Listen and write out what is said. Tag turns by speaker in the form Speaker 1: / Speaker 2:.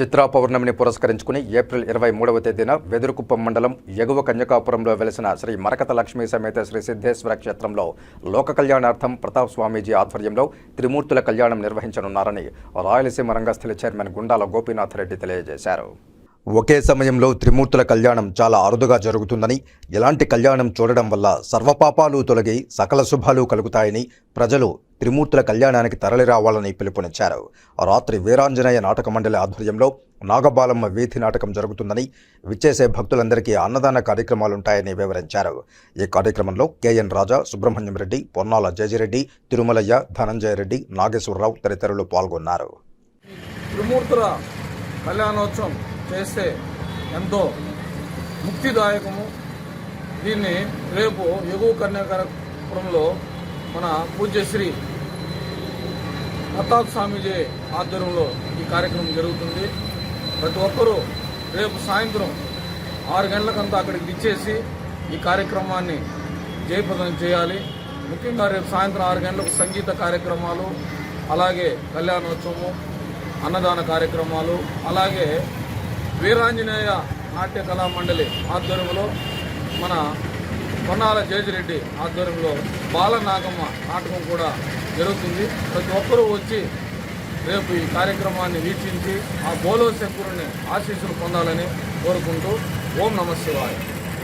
Speaker 1: చిత్రా పౌర్ణమిని పురస్కరించుకుని ఏప్రిల్ ఇరవై మూడవ తేదీన వెదురుకుప్పం మండలం ఎగువ కన్యకాపురంలో వెలిసిన శ్రీ మరకత లక్ష్మీ సమేత శ్రీ సిద్ధేశ్వర క్షేత్రంలో లోక కళ్యాణార్థం ప్రతాప్ స్వామీజీ ఆధ్వర్యంలో త్రిమూర్తుల కళ్యాణం నిర్వహించనున్నారని రాయలసీమ రంగస్థలి చైర్మన్ గుండాల గోపీనాథ్ రెడ్డి తెలియజేశారు. ఒకే సమయంలో త్రిమూర్తుల కళ్యాణం చాలా అరుదుగా జరుగుతుందని ఇలాంటి కళ్యాణం చూడడం వల్ల సర్వపాపాలు తొలగి సకల శుభాలు కలుగుతాయని ప్రజలు త్రిమూర్తుల కళ్యాణానికి తరలిరావాలని పిలుపునిచ్చారు. రాత్రి వీరాంజనేయ నాటక మండలి ఆధ్వర్యంలో నాగబాలమ్మ వీధి నాటకం జరుగుతుందని విచ్చేసే భక్తులందరికీ అన్నదాన కార్యక్రమాలుంటాయని వివరించారు. ఈ కార్యక్రమంలో కెఎన్ రాజా సుబ్రహ్మణ్యం రెడ్డి పొన్నాల జయజిరెడ్డి తిరుమలయ్య ధనంజయ రెడ్డి నాగేశ్వరరావు తదితరులు పాల్గొన్నారు.
Speaker 2: త్రిమూర్తుల కళ్యాణోత్సవం చేస్తే ఎంతో ముక్తిదాయకము. దీన్ని రేపు ఎగువ కన్యాకారపురంలో మన పూజ్యశ్రీ ప్రతాప్ స్వామీజీ ఆధ్వర్యంలో ఈ కార్యక్రమం జరుగుతుంది. ప్రతి ఒక్కరూ రేపు సాయంత్రం ఆరు గంటలకంతా అక్కడికి ఇచ్చేసి ఈ కార్యక్రమాన్ని జయప్రదం చేయాలి. ముఖ్యంగా రేపు సాయంత్రం ఆరు గంటలకు సంగీత కార్యక్రమాలు అలాగే కళ్యాణోత్సవము అన్నదాన కార్యక్రమాలు అలాగే వీరాంజనేయ నాట్య కళా మండలి ఆధ్వర్యంలో మన కొన్నాల జయజిరెడ్డి ఆధ్వర్యంలో బాలనాగమ్మ నాటకం కూడా జరుగుతుంది. ప్రతి ఒక్కరూ వచ్చి రేపు ఈ కార్యక్రమాన్ని వీక్షించి ఆ బోలో శంకురుని ఆశీస్సులు పొందాలని కోరుకుంటూ ఓం నమ శివాయ.